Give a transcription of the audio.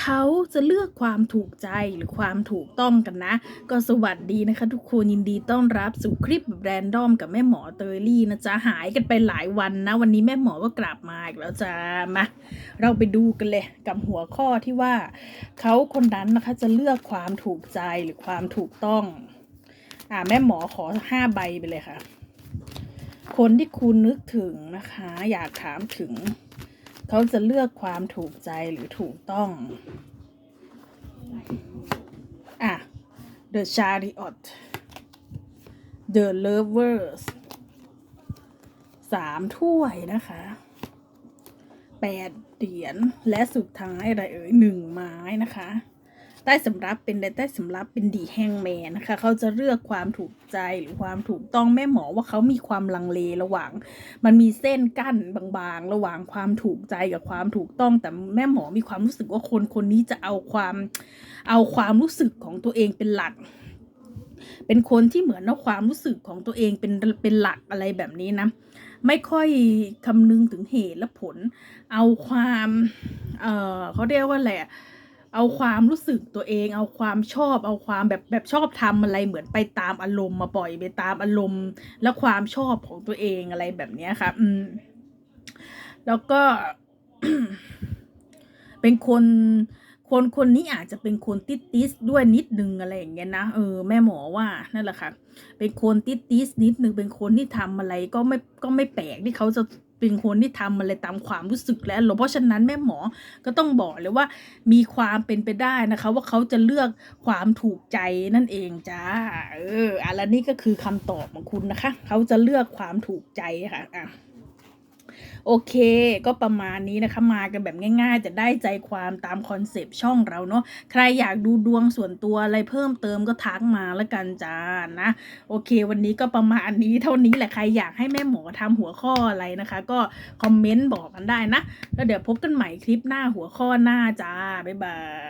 เขาจะเลือกความถูกใจหรือความถูกต้องกันนะ ก็สวัสดีนะคะทุกคนยินดีต้อนรับสู่คลิปแบรนดอมกับแม่หมอเตยลี่นะจ๊ะหายกันไปหลายวันนะ วันนี้แม่หมอก็กลับมาอีกแล้วจ้ามา เราไปดูกันเลยกับหัวข้อที่ว่า เขาคนนั้นนะคะจะเลือกความถูกใจหรือความถูกต้อง อ่าแม่หมอขอห้าใบไปเลยค่ะ คนที่คุณนึกถึงนะคะ อยากถามถึง เขาจะเลือกความถูกใจหรือถูกต้อง อะ The Chariot The Lovers สามถ้วยนะคะแปดเหรียญและสุดท้ายอะไรเอ่ยหนึ่งไม้นะคะ ใต้สำรับเป็นใต้สำรับเป็นดีแฮงแมนนะคะเขาจะเลือกความถูกใจหรือความถูกต้องแม่หมอว่าเขามีความลังเลระหว่าง มันมีเส้นกั้นบางๆ ระหว่างความถูกใจกับความถูกต้อง แต่แม่หมอมีความรู้สึกว่าคนคนนี้จะเอาความเอาความรู้สึกของตัวเองเป็นหลักเป็นคนที่เหมือนเอาความรู้สึกของตัวเองเป็นเป็นหลักอะไรแบบนี้นะ ไม่ค่อยคำนึงถึงเหตุและผล เอาความ เออเขาเรียกว่าอะไรอะ เอาความรู้สึกตัวเอง เอาความชอบ เอาความแบบแบบชอบทำอะไรเหมือนไปตามอารมณ์มาปล่อยไปตามอารมณ์ และความชอบของตัวเองอะไรแบบเนี้ยค่ะ อืม แล้วก็ เป็นคนคนคนนี้อาจจะเป็นคนติดติสด้วยนิดนึงอะไรอย่างเงี้ยนะเออแม่หมอว่านั่นแหละค่ะ เป็นคนติดติสนิดนึงเป็นคนที่ทำอะไรก็ไม่ก็ไม่แปลกที่เขาจะ เป็นคนที่ทำอะไรตามความรู้สึกและอารมณ์เพราะฉะนั้นแม่หมอก็ต้องบอกเลยว่า มีความเป็นไปได้นะคะ ว่าเขาจะเลือกความถูกใจนั่นเองจ้าเอออะแล้วนี่ก็คือคำตอบของคุณนะคะ เขาจะเลือกความถูกใจค่ะอะ โอเค ก็ประมาณนี้นะคะมากันแบบง่ายๆ จะได้ใจความตามคอนเซปต์ช่องเราเนาะใครอยากดูดวงส่วนตัวอะไรเพิ่มเติมก็ทักมาแล้วกันจ้านะโอเค วันนี้ก็ประมาณนี้เท่านี้แหละใครอยากให้แม่หมอทำหัวข้ออะไรนะคะ ก็คอมเมนต์บอกกันได้นะ แล้วเดี๋ยวพบกันใหม่คลิปหน้าหัวข้อหน้าจ้าบ๊ายบาย